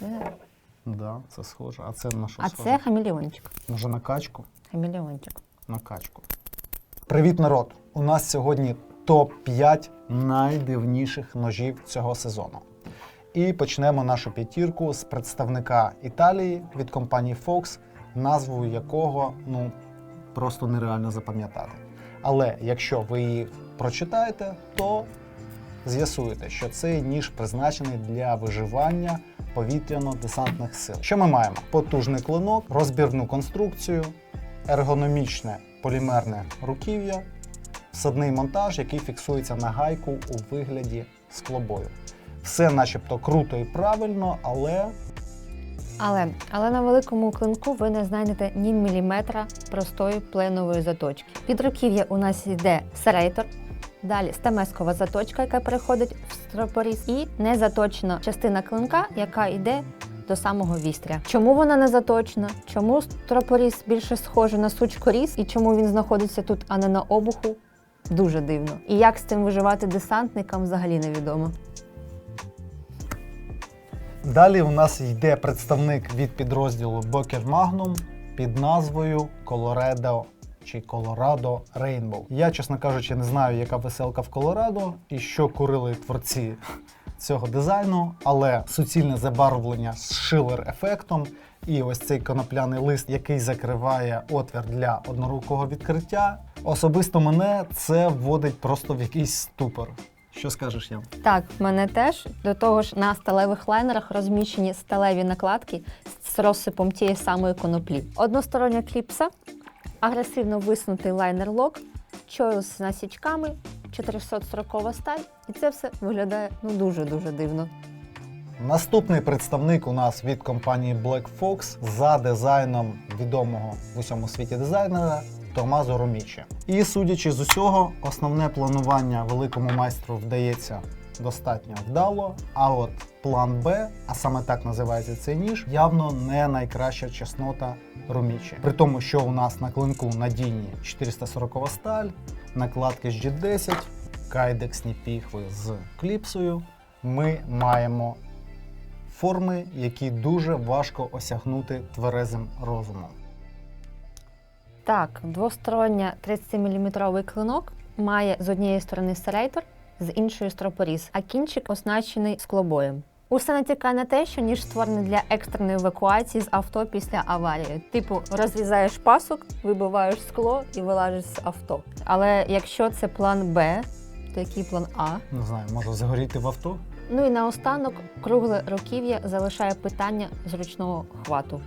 Виглядає. Да, це схоже. А це на що А схоже? це хамелеончик. Може на качку? Хамелеончик. На качку. Привіт, народ! У нас сьогодні топ-5 найдивніших ножів цього сезону. І почнемо нашу п'ятірку з представника Італії від компанії Fox, назву якого ну просто нереально запам'ятати. Але якщо ви її прочитаєте, то з'ясуєте, що цей ніж призначений для виживання повітряно-десантних сил. Що ми маємо? Потужний клинок, розбірну конструкцію, ергономічне полімерне руків'я, всадний монтаж, який фіксується на гайку у вигляді склобою. Все начебто круто і правильно, але Але, але на великому клинку ви не знайдете ні міліметра простої пленової заточки. Під руків'я у нас йде серейтор, далі стамескова заточка, яка переходить в стропоріз, і незаточена частина клинка, яка йде до самого вістря. Чому вона не заточена? Чому стропоріз більше схожий на сучкоріз і чому він знаходиться тут, а не на обуху? Дуже дивно. І як з цим виживати десантникам, взагалі невідомо. Далі у нас йде представник від підрозділу Boker Magnum під назвою Colorado чи Colorado Rainbow. Я, чесно кажучи, не знаю, яка веселка в Колорадо і що курили творці цього дизайну, але суцільне забарвлення з шилер-ефектом і ось цей конопляний лист, який закриває отвір для однорукого відкриття. Особисто мене це вводить просто в якийсь ступор. Що скажеш, Ян? Так, мене теж до того ж на сталевих лайнерах розміщені сталеві накладки з розсипом тієї самої коноплі. Одностороння кліпса, агресивно висунутий лайнер-лок, чойл з насічками, 440 сталь, і це все виглядає ну дуже дуже дивно. Наступний представник у нас від компанії Black Fox за дизайном відомого в усьому світі дизайнера Томазо Ромічі. І судячи з усього, основне планування великому майстру вдається достатньо вдало. А от план Б, а саме так називається цей ніж, явно не найкраща чеснота Ромічі. При тому, що у нас на клинку надійні 440 сталь, накладки з G10, кайдексні піхви з кліпсою. Ми маємо форми, які дуже важко осягнути тверезим розумом. Так, двостороння 30-мм клинок має з однієї сторони серейтор, з іншої стропоріз, а кінчик оснащений склобоєм. Усе натякає на те, що ніж створений для екстреної евакуації з авто після аварії. Типу, розрізаєш пасок, вибиваєш скло і вилажиш з авто. Але якщо це план Б, то який план А? Не знаю, може загоріти в авто? Ну і наостанок кругле руків'я залишає питання зручного хвату.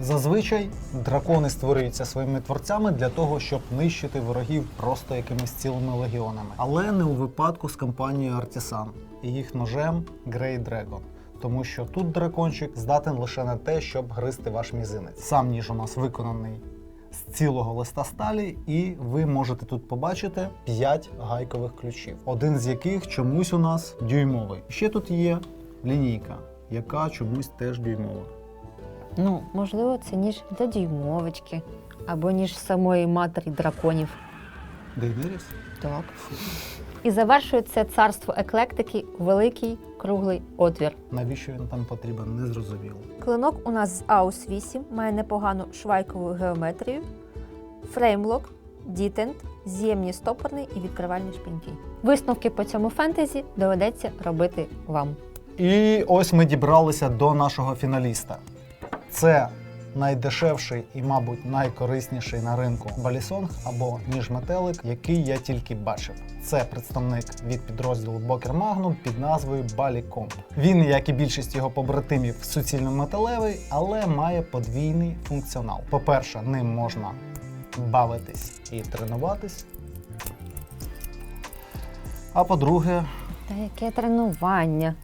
Зазвичай дракони створюються своїми творцями для того, щоб нищити ворогів просто якимись цілими легіонами. Але не у випадку з компанією Artisan і їх ножем Grey Dragon. Тому що тут дракончик здатен лише на те, щоб гризти ваш мізинець. Сам ніж у нас виконаний з цілого листа сталі, і ви можете тут побачити 5 гайкових ключів, один з яких чомусь у нас дюймовий. Ще тут є лінійка, яка чомусь теж дюймова. Ну, можливо, це ніж для дюймовочки або ніж самої матері драконів. Дейнеріс? Так. І завершує це царство еклектики великий круглий отвір. Навіщо він там потрібен, не зрозуміло. Клинок у нас з AUS 8 має непогану швайкову геометрію, фреймлок, дітент, з'ємні стопорний і відкривальні шпіньки. Висновки по цьому фентезі доведеться робити вам. І ось ми дібралися до нашого фіналіста. Це найдешевший і, мабуть, найкорисніший на ринку балісонг або ніж метелик, який я тільки бачив. Це представник від підрозділу Boker Magnum під назвою Балікомп. Він, як і більшість його побратимів, суцільно металевий, але має подвійний функціонал. По-перше, ним можна бавитись і тренуватись. А по-друге, Та яке тренування?